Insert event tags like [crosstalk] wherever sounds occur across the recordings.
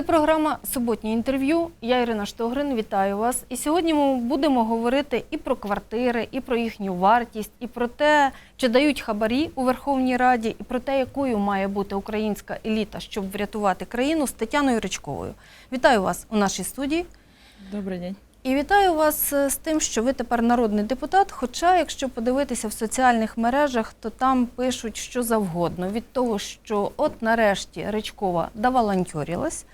Це програма Суботнє інтерв'ю. Я Ірина Штогрин. Вітаю вас. І сьогодні ми будемо говорити і про квартири, і про їхню вартість, і про те, чи дають хабарі у Верховній Раді, і про те, якою має бути українська еліта, щоб врятувати країну з Тетяною Ричковою. Вітаю вас у нашій студії. Добрий день. І вітаю вас е, з тим, що ви тепер народний депутат. Хоча, якщо подивитися в соціальних мережах, то там пишуть що завгодно від того, що от нарешті Ричкова давалантьорилась,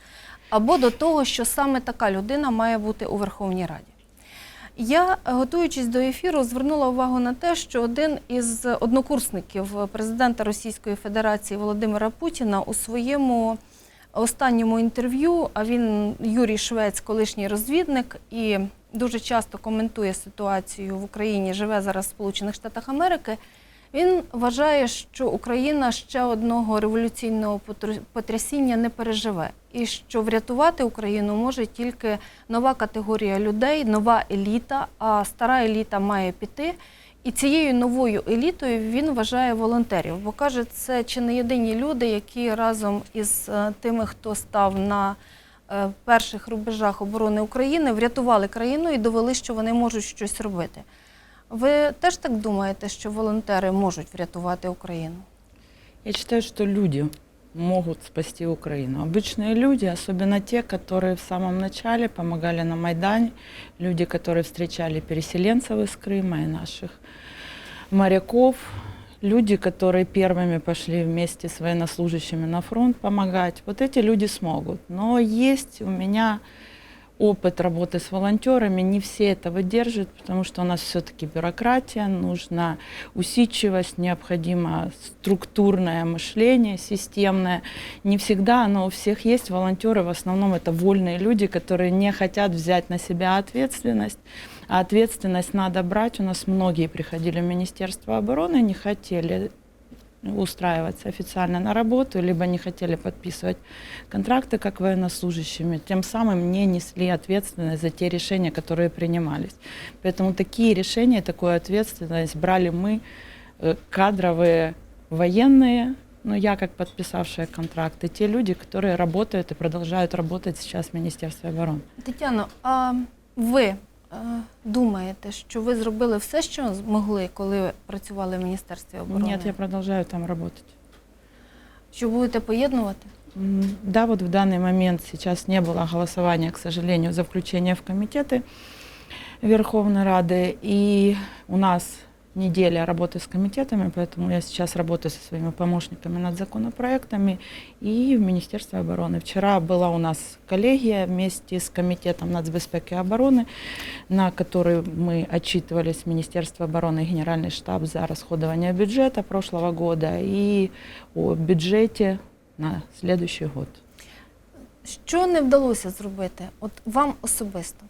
або до того, що саме така людина має бути у Верховній Раді. Я, готуючись до ефіру, звернула увагу на те, що один із однокурсників президента Російської Федерації Володимира Путіна у своєму останньому інтерв'ю, а він Юрій Швець, колишній розвідник, і дуже часто коментує ситуацію в Україні, живе зараз в Сполучених Штатах Америки. Він вважає, що Україна ще одного революційного потрясіння не переживе, і що врятувати Україну може тільки нова категорія людей, нова еліта, а стара еліта має піти. І цією новою елітою він вважає волонтерів, бо каже, це чи не єдині люди, які разом із е, тими, хто став на е, перших рубежах оборони України, врятували країну і довели, що вони можуть щось робити. Ви теж так думаєте, що волонтери можуть врятувати Україну? Я считаю, что люди могут спасти Украину. Обычные люди, особенно те, которые в самом начале помогали на Майдане, люди, которые встречали переселенцев из Крыма и наших моряков, люди, которые первыми пошли вместе с военнослужащими на фронт помогать. Вот эти люди смогут. Но есть у меня опыт работы с волонтерами, не все это выдерживают, потому что у нас все-таки бюрократия, нужна усидчивость, необходимо структурное мышление, системное. Не всегда оно у всех есть. Волонтеры в основном это вольные люди, которые не хотят взять на себя ответственность. А ответственность надо брать. У нас многие приходили в Министерство обороны, не хотели устраиваться официально на работу, либо не хотели подписывать контракты как военнослужащими, тем самым не несли ответственность за те решения, которые принимались. Поэтому такие решения, такую ответственность брали мы, э, кадровые военные, ну, я как подписавшая контракты, те люди, которые работают и продолжают работать сейчас в Министерстве обороны. Тетяно, а ви е, думаєте, що ви зробили все, що змогли, коли працювали в Міністерстві оборони? Нет, я продолжаю там работать. Що будете поєднувати? М, Да, вот в данный момент сейчас не было голосования, к сожалению, за включение в комитеты Верховной Рады. И у нас неделя работы с комитетами, поэтому я сейчас работаю со своими помощниками над законопроектами и в Министерстве обороны. Вчера была у нас коллегия вместе с комитетом нацбезпеки и обороны, на которой мы отчитывались в Министерство обороны и Генеральный штаб за расходование бюджета прошлого года и о бюджете на следующий год. Що не вдалося зробити? От вам особисто?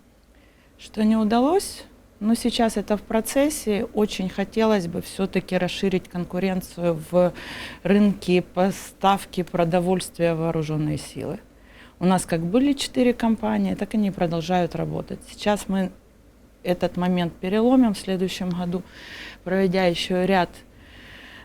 Что не удалось, Но сейчас это в процессе. Очень хотелось бы все-таки расширить конкуренцию в рынке поставки продовольствия в вооруженные силы. У нас как были четыре компании, так они продолжают работать. Сейчас мы этот момент переломим в следующем году, проведя еще ряд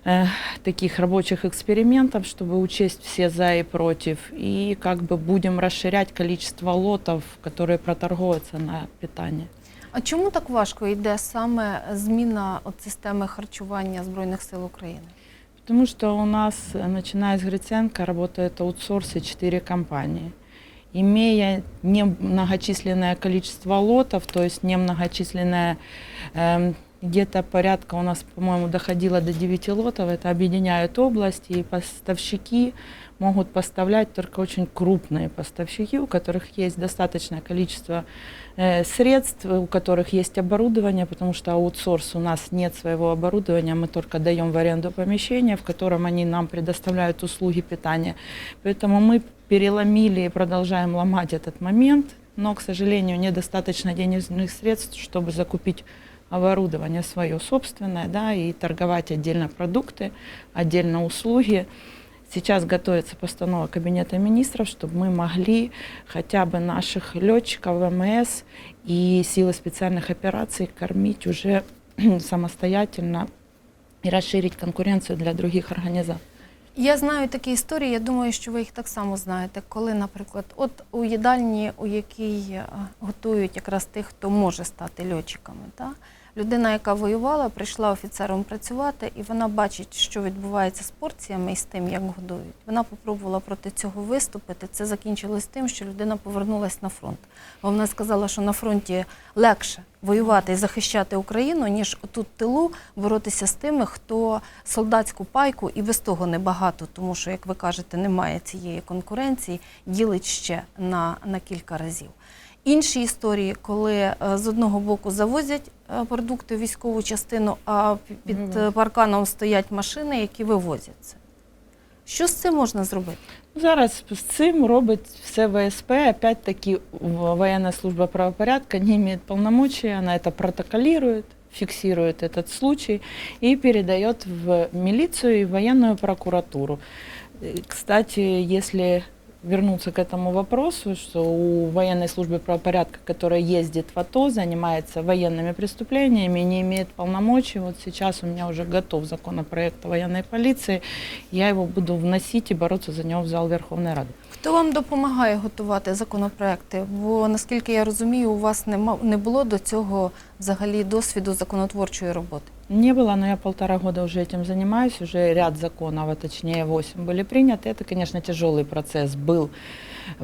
э, таких рабочих экспериментов, чтобы учесть все за и против, и как бы будем расширять количество лотов, которые проторговываются на питание. А чому так важко йде саме зміна от системи харчування Збройних сил України? Потому что у нас, э, начиная с Гриценко, работает аутсорс и четыре компании. Имея немногочисленное количество лотов, то есть немногочисленное, эм, где-то порядка у нас, по-моему, доходило до 9 лотов, это объединяют области, и поставщики могут поставлять только очень крупные поставщики, у которых есть достаточное количество э, средств, у которых есть оборудование, потому что аутсорс у нас нет своего оборудования, мы только даем в аренду помещение, в котором они нам предоставляют услуги питания. Поэтому мы переломили и продолжаем ломать этот момент, но, к сожалению, недостаточно денежных средств, чтобы закупить оборудование свое собственное, да, и торговать отдельно продукты, отдельно услуги. Сейчас готовится постанова Кабинета министров, чтобы мы могли хотя бы наших летчиков ВМС и силы специальных операций кормить уже [clears throat] самостоятельно и расширить конкуренцию для других организаций. Я знаю такі історії, я думаю, що ви їх так само знаєте. Коли, наприклад, от у їдальні, у якій е, готують якраз тих, хто може стати льотчиками, та? Людина, яка воювала, прийшла офіцером працювати, і вона бачить, що відбувається з порціями і з тим, як годують. Вона попробувала проти цього виступити. Це закінчилось тим, що людина повернулась на фронт. Бо вона сказала, що на фронті легше воювати і захищати Україну, ніж тут тилу боротися з тими, хто солдатську пайку і без того небагато, тому що, як ви кажете, немає цієї конкуренції, ділить ще на, на кілька разів. Інші історії, коли е, з одного боку завозять е, продукти в військову частину, а пі- під е, Вивозять. парканом стоять машини, які вивозять це. Що з цим можна зробити? Зараз з цим робить все ВСП. Опять-таки в- военная служба правопорядка не имеет полномочий, она это протоколирует, фиксирует этот случай и передает в милицию и военную прокуратуру. Э, Кстати, если вернуться к этому вопросу, что у военной службы правопорядка, которая ездит в АТО, занимается военными преступлениями, не имеет полномочий. Вот сейчас у меня уже готов законопроект о военной полиции. Я его буду вносить и бороться за него в зал Верховной Рады. Хто вам допомагає готувати законопроекти? Бо наскільки я розумію, у вас нема, не було до цього взагалі досвіду законотворчої роботи. Не было, но я полтора года уже этим занимаюсь, уже ряд законов, а точнее 8 были приняты. Это, конечно, тяжелый процесс был,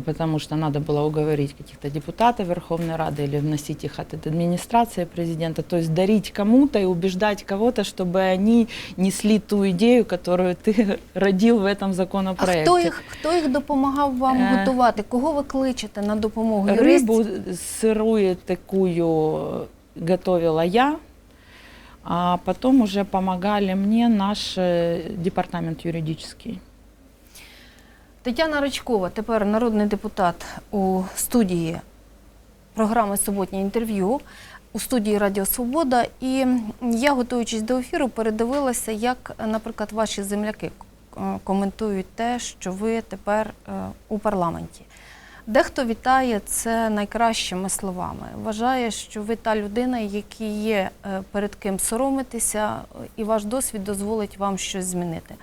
потому что надо было уговорить каких-то депутатов Верховной Рады или вносить их от администрации президента, то есть дарить кому-то и убеждать кого-то, чтобы они несли ту идею, которую ты [laughs] родил в этом А законопроекте. хто їх, хто їх допомагав вам Е. готувати? Кого ви кличете на допомогу? Юристів? Рыбу сырую такую готовила я, а потом уже помогали мне наш э, департамент юридический. Тетяна Ричкова, тепер народний депутат у студії програми Суботнє інтерв'ю у студії Радіо Свобода. І я, готуючись до ефіру, передивилася, як, наприклад, ваші земляки е, коментують те, що ви тепер е, у парламенті. Дехто вітає це найкращими словами. Вважає, що ви та людина, якій є е, перед ким соромитися, е, і ваш досвід дозволить вам щось змінити.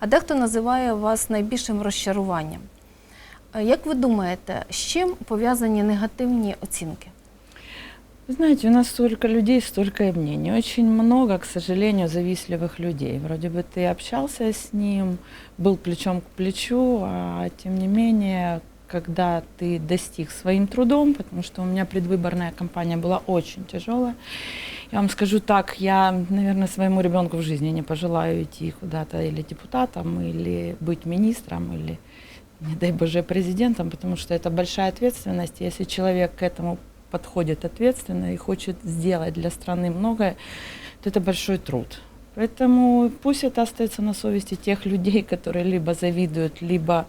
А дехто називає вас найбільшим розчаруванням. Е, Як ви думаєте, з чим пов'язані негативні оцінки? Вы знаете, у нас столько людей, столько и мнений. Очень много, к сожалению, завистливых людей. Вроде бы ты общался с ним, был плечом к плечу, а тем не менее, когда ты достиг своим трудом, потому что у меня предвыборная кампания была очень тяжелая, я вам скажу так, я, наверное, своему ребенку в жизни не пожелаю идти куда-то или депутатом, или быть министром, или, не дай боже, президентом, потому что это большая ответственность. Если человек к этому подходит ответственно и хочет сделать для страны многое, то это большой труд. Поэтому пусть это остается на совести тех людей, которые либо завидуют, либо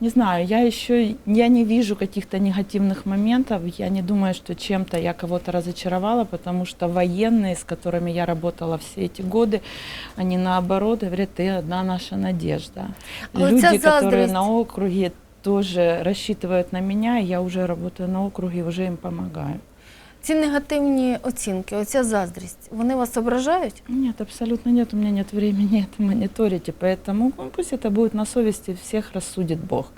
не знаю, я еще я не вижу каких-то негативных моментов. Я не думаю, что чем-то я кого-то разочаровала, потому что военные, с которыми я работала все эти годы, они наоборот говорят, ты одна наша надежда. А вот Люди, вся которые заздрість. на округе тоже рассчитывают на меня, и я уже работаю на округе, уже им помогаю. Ці негативні оцінки, оця заздрість, вони вас ображають? Нет, абсолютно нет, у меня нет времени это мониторить, и поэтому ну, пусть это будет на совести, всех рассудит Бог.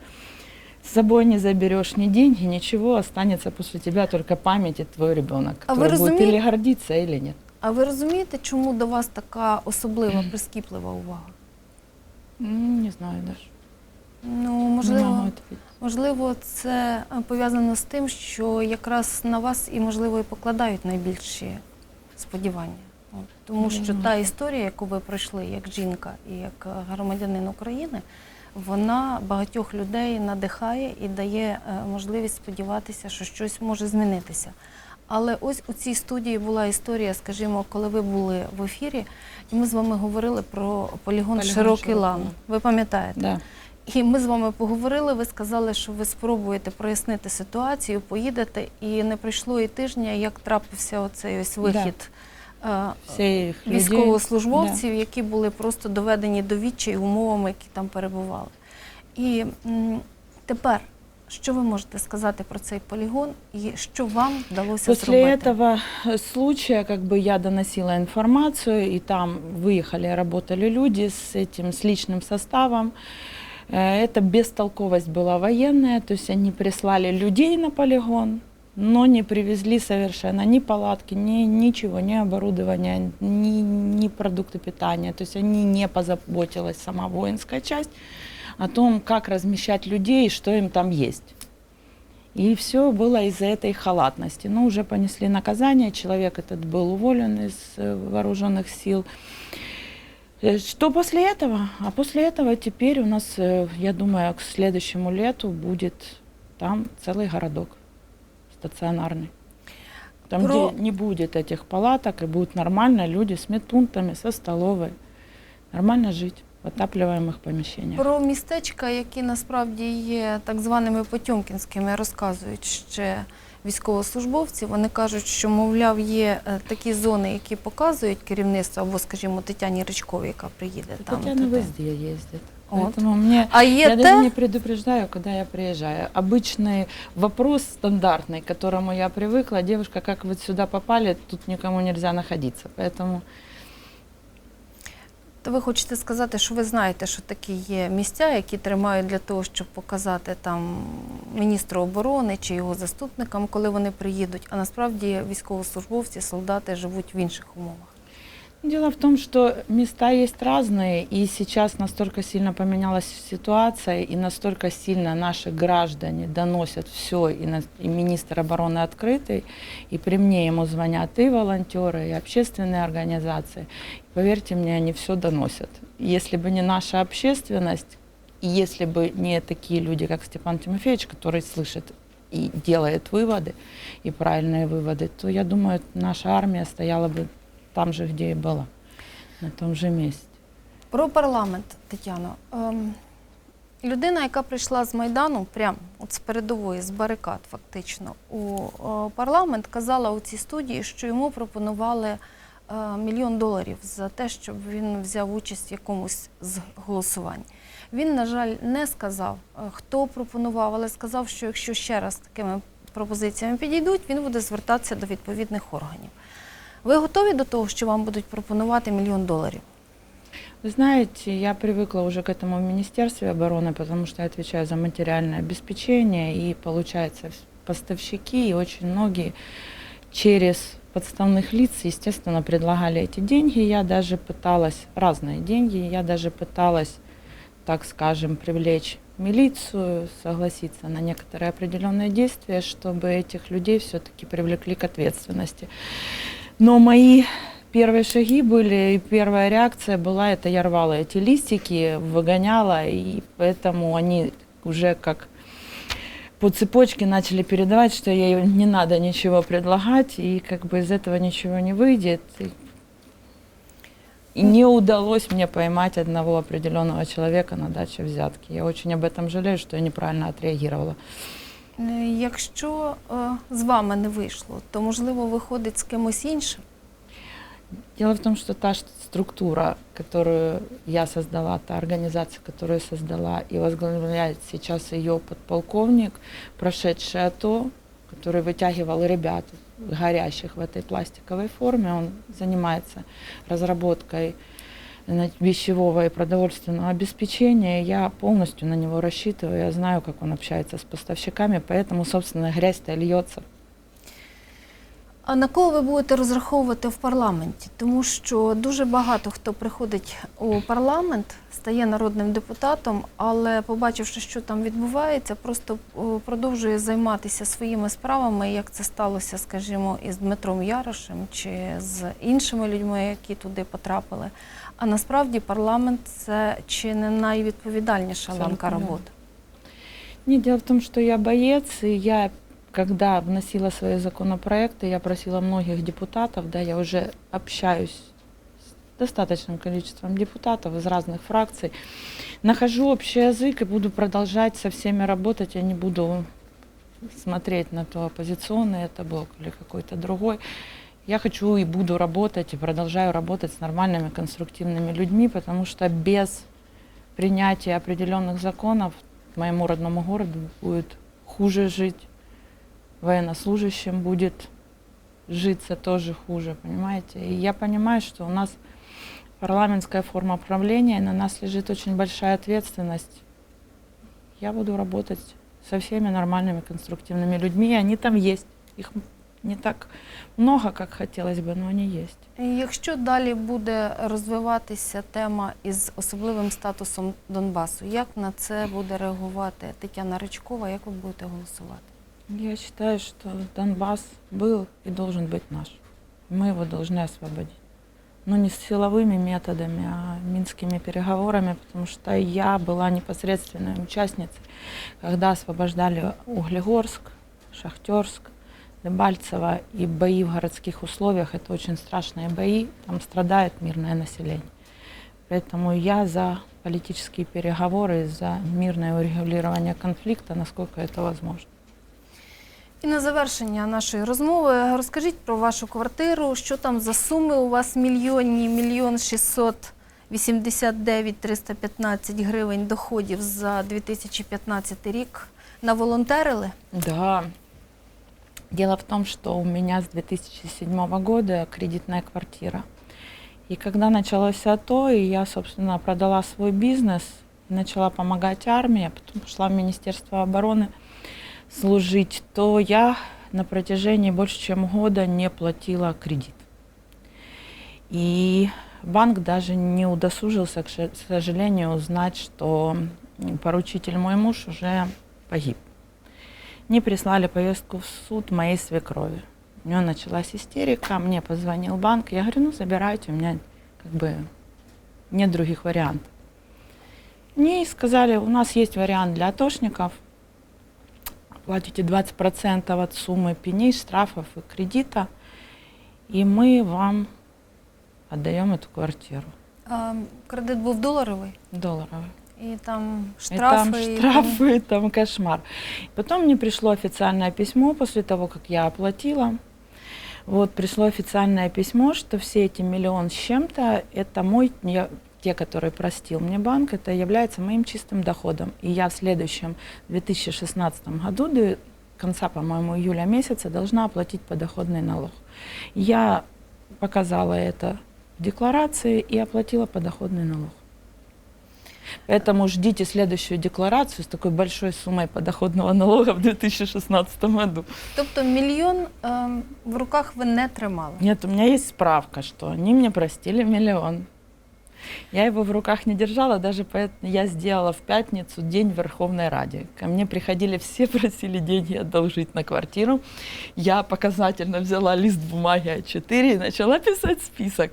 С собой не заберешь ни деньги, ничего, останется после тебя только память и твой ребенок, А вы который будет разуме- или гордиться, или нет. А ви розумієте, чому до вас така особлива, прискіплива увага? М, Не знаю даже. Ну, можливо, можливо, це е, пов'язано з тим, що якраз на вас і, можливо, і покладають найбільші сподівання. От, Тому що та історія, яку ви пройшли як жінка і як е, громадянин України, вона багатьох людей надихає і дає е, можливість сподіватися, що щось може змінитися. Але ось у цій студії була історія, скажімо, коли ви були в ефірі, і ми з вами говорили про полігон, Полігон Широкий. Лан. Ви пам'ятаєте? Да. І ми з вами поговорили. Ви сказали, що ви спробуєте прояснити ситуацію, поїдете, і не пройшло і тижня, як трапився оцей ось вихід е, Всех людей. військовослужбовців, які були просто доведені до відчаю умовами, які там перебували. І м, тепер, Що ви можете сказати про цей полігон і що вам вдалося После зробити? этого э, случая как бы я доносила информацию, и там выехали, работали люди с этим, с личным составом. Э, Это бестолковость была военная, то есть они прислали людей на полигон, но не привезли совершенно ни палатки, ни ничего, ни оборудования, ни, ни продукты питания. То есть они не позаботилась сама воинская часть о том, как размещать людей и что им там есть. И все было из-за этой халатности. Но уже понесли наказание, человек этот был уволен из э, вооруженных сил. Э, Что после этого? А после этого теперь у нас, э, я думаю, к следующему лету будет там целый городок стационарный. Там, Про- где не будет этих палаток, и будут нормально люди с медпунктами, со столовой. Нормально жить в отапливаемых помещениях. Про містечка, які насправді є так званими потьомкінськими, розказують ще військовослужбовці. Вони кажуть, що, мовляв, є е, такі зони, які показують керівництво, або, скажімо, Тетяні Ричковій, яка приїде там. Татьяна туди. везде ездит. Вот. Поэтому мне А є Я те, даже не предупреждаю, когда я приезжаю. Обычный вопрос стандартный, к которому я привыкла, девушка, как вы сюда попали, тут никому нельзя находиться. Поэтому то ви хочете сказати, що ви знаєте, що такі є місця, які тримають для того, щоб показати там міністру оборони чи його заступникам, коли вони приїдуть. А насправді військовослужбовці, солдати живуть в інших умовах. Дело в том, что места есть разные, и сейчас настолько сильно поменялась ситуация, и настолько сильно наши граждане доносят все, и, на- и министр обороны открытый, и при мне ему звонят и волонтеры, и общественные организации. Поверьте мне, они все доносят. Если бы не наша общественность, если бы не такие люди, как Степан Тимофеевич, который слышит и делает выводы, и правильные выводы, то я думаю, наша армия стояла бы там же, где и была, на том же месте. Про парламент, Тетяно. Ем, людина, яка прийшла з Майдану, прямо з передової, з барикад, фактично, у о, парламент, казала у цій студії, що йому пропонували е, мільйон доларів за те, щоб він взяв участь в якомусь з голосувань. Він, на жаль, не сказав, е, хто пропонував, але сказав, що якщо ще раз такими пропозиціями підійдуть, він буде звертатися до відповідних органів. Ви готові до того, що вам будуть пропонувати мільйон доларів? Вы знаете, я привыкла уже к этому в Министерстве обороны, потому что я отвечаю за материальное обеспечение, и получается вс- поставщики, и очень многие через подставных лиц, естественно, предлагали эти деньги. Я даже пыталась, разные деньги, я даже пыталась, так скажем, привлечь милицию, согласиться на некоторые определенные действия, чтобы этих людей все-таки привлекли к ответственности. Но мои первые шаги были, и первая реакция была, это я рвала эти листики, выгоняла, и поэтому они уже как по цепочке начали передавать, что ей не надо ничего предлагать, и как бы из этого ничего не выйдет. И, не удалось мне поймать одного определенного человека на даче взятки. Я очень об этом жалею, что я неправильно отреагировала. Е, Якщо е, з вами не вийшло, то можливо виходить з кимось іншим. Дело в том, что та ш- структура, которую я создала, та организация, которую я создала, и возглавляет сейчас ее подполковник, прошедший АТО, который вытягивал ребят горящих в этой пластиковой форме. Он занимается разработкой на- пищевого и продовольственного обеспечения. Я полностью на него рассчитываю. Я знаю, как он общается с поставщиками, поэтому, собственно, грязь-то льется А на кого ви будете розраховувати в парламенті? Тому що дуже багато хто приходить у парламент, стає народним депутатом, але побачивши, що там відбувається, просто продовжує займатися своїми справами, як це сталося, скажімо, із Дмитром Ярошем чи з іншими людьми, які туди потрапили. А насправді парламент це чи не найвідповідальніша ланка Абсолютно верно. роботи. Нет, дело в том, что я боец, и я, когда вносила свои законопроекты, я просила многих депутатов, да, я уже общаюсь с достаточным количеством депутатов из разных фракций, нахожу общий язык и буду продолжать со всеми работать, я не буду смотреть на то, оппозиционный это блок или какой-то другой. Я хочу и буду работать, и продолжаю работать с нормальными, конструктивными людьми, потому что без принятия определенных законов моему родному городу будет хуже жить, военнослужащим будет житься тоже хуже, понимаете? И я понимаю, что у нас парламентская форма правления, и на нас лежит очень большая ответственность. Я буду работать со всеми нормальными, конструктивными людьми, и они там есть. Их не так много, как хотелось бы, но они есть. І Якщо далі буде розвиватися тема із особливим статусом Донбасу, як на це буде реагувати Тетяна Ричкова? Як ви будете голосувати? Я считаю, что Донбасс был и должен быть наш. Мы его должны освободить. Но не силовыми методами, а минскими переговорами, потому что я была непосредственной участницей, когда освобождали Углегорск, Шахтерск, Дебальцево и бои в городских условиях. Это очень страшные бои, там страдает мирное население. Поэтому я за политические переговоры, за мирное урегулирование конфликта, насколько это возможно. І на завершення нашої розмови розкажіть про вашу квартиру, що там за суми у вас мільйонні, мільйон шістсот 89 315 гривень доходів за 2015 рік наволонтерили? Да. Дело в том, что у меня с 2007 года кредитная квартира. И когда началось АТО, и я, собственно, продала свой бизнес, начала помогать армии, а потом пошла в Министерство обороны служить, то я на протяжении больше чем года не платила кредит. И банк даже не удосужился, к сожалению, узнать, что поручитель мой муж уже погиб. Не прислали повестку в суд моей свекрови. У нее началась истерика, мне позвонил банк, я говорю, ну забирайте, у меня как бы нет других вариантов. Мне сказали, у нас есть вариант для атошников, платите 20% от суммы пеней, штрафов и кредита, и мы вам отдаем эту квартиру А, Кредит був доларовий, долларовую. І там И штрафи. там штрафы, и там кошмар. Потом мне пришло официальное письмо после того, как я оплатила. Вот пришло официальное письмо, что все эти миллион с чем-то, это мой, я- те, которые простил мне банк, это является моим чистым доходом. И я в следующем 2016 году, до конца, по-моему, июля месяца, должна оплатить подоходный налог. Я показала это в декларации и оплатила подоходный налог. Поэтому ждите следующую декларацию с такой большой суммой подоходного налога в 2016 году. Тобто мільйон ем, в руках ви не тримали. Нет, у меня есть справка, что они мне простили миллион. Я его в руках не держала, даже поэтому я сделала в пятницу день в Верховной Раде. Ко мне приходили все, [laughs] просили деньги одолжить на квартиру. Я показательно взяла лист бумаги А4 и начала писать список.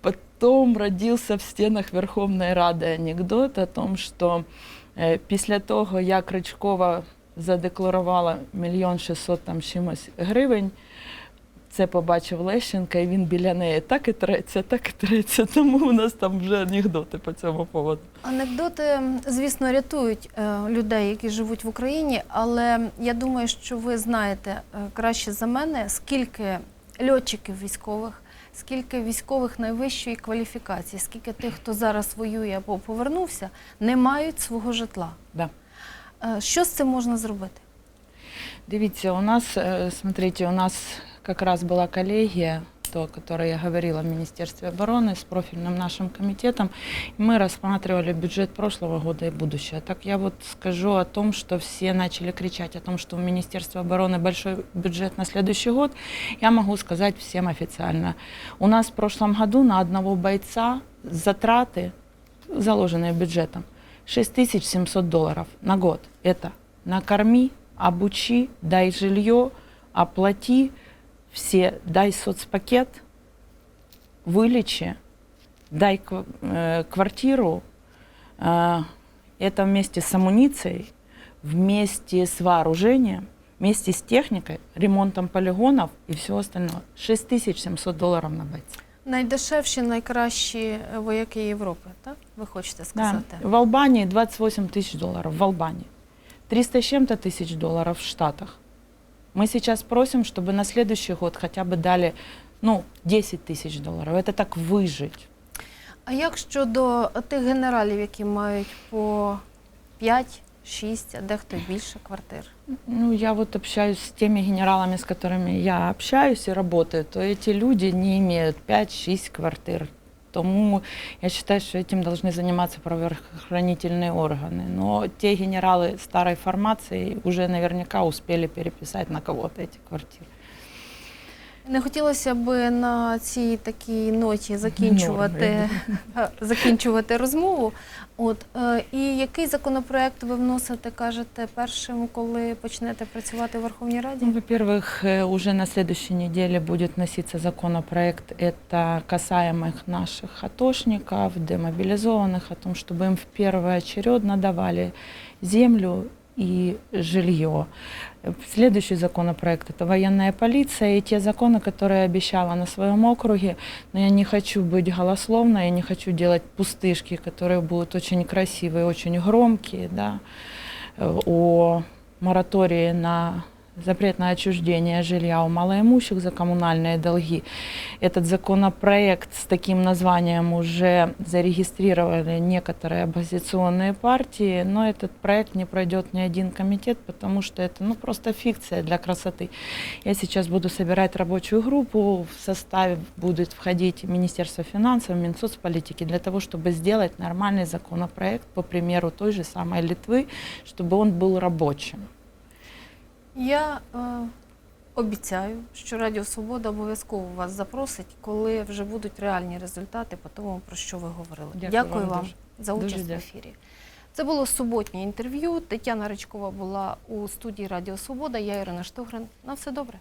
Потом родился в стенах Верховної Ради анекдот о том, що е, після того, як Ричкова задекларувала мільйон шістсот там чимось гривень, це побачив Лещенка, і він біля неї так і треться, так і треться. Тому у нас там вже анекдоти по цьому поводу. Анекдоти, звісно, рятують е, людей, які живуть в Україні, але я думаю, що ви знаєте е, краще за мене, скільки льотчиків військових, скільки військових найвищої кваліфікації, скільки тих, хто зараз воює або повернувся, не мають свого житла. Да. Е, Що з цим можна зробити? Дивіться, у нас, е, смотрите, у нас якраз була была коллегия, то, о которой я говорила в Министерстве обороны с профильным нашим комитетом. Мы рассматривали бюджет прошлого года и будущего. Так я вот скажу о том, что все начали кричать о том, что у Министерства обороны большой бюджет на следующий год. Я могу сказать всем официально. У нас в прошлом году на одного бойца затраты, заложенные бюджетом, 6700 долларов на год. Это накорми, обучи, дай жилье, оплати все, дай соцпакет, вылечи, дай кв- э, квартиру. Э, Это вместе с амуницией, вместе с вооружением, вместе с техникой, ремонтом полигонов и все остальное. 6700 долларов на бойца. Найдешевші, найкращі вояки Європи, так? Ви хочете Да. сказати? В Албании 28 тысяч долларов, в Албании. 300 с чем-то тысяч долларов в Штатах. Мы сейчас просим, чтобы на следующий год хотя бы дали ну, 10 тысяч долларов. Это так выжить. А як щодо тих генералів, які мають по 5, шість, а дехто й більше квартир. Ну, я вот общаюсь с теми генералами, с которыми я общаюсь и работаю, то эти люди не имеют 5-6 квартир. Тому я считаю, что этим должны заниматься правоохранительные органы. Но те генералы старой формации уже наверняка успели переписать на кого-то эти квартиры. Не хотілося б на цій такій ноті закінчувати, [laughs] е, закінчувати розмову. От е, і який законопроект ви вносите, кажете, першим, коли почнете працювати в Верховній Раді? Ну, во-первых, э, уже на следующей неделе будет носиться законопроект, это касаемых наших атошников, демобилизованных, о том, чтобы им в первоочередно давали землю и жилье. Э, Следующий законопроект – это военная полиция и те законы, которые я обещала на своем округе. Но я не хочу быть голословной, я не хочу делать пустышки, которые будут очень красивые, очень громкие, да, э, о моратории на запрет на отчуждение жилья у малоимущих за коммунальные долги. Этот законопроект с таким названием уже зарегистрировали некоторые оппозиционные партии, но этот проект не пройдет ни один комитет, потому что это ну, просто фикция для красоты. Я сейчас буду собирать рабочую группу, в составе будет входить Министерство финансов, Минсоцполитики, для того, чтобы сделать нормальный законопроект по примеру той же самой Литвы, чтобы он был рабочим. Я е, обіцяю, що Радіо Свобода обов'язково вас запросить, коли вже будуть реальні результати по тому, про що ви говорили. Дякую вам вам дуже. за Дуже участь в ефірі. Це було суботнє інтерв'ю. Тетяна Ричкова була у студії Радіо Свобода. Я Ірина Штогрин. На все добре.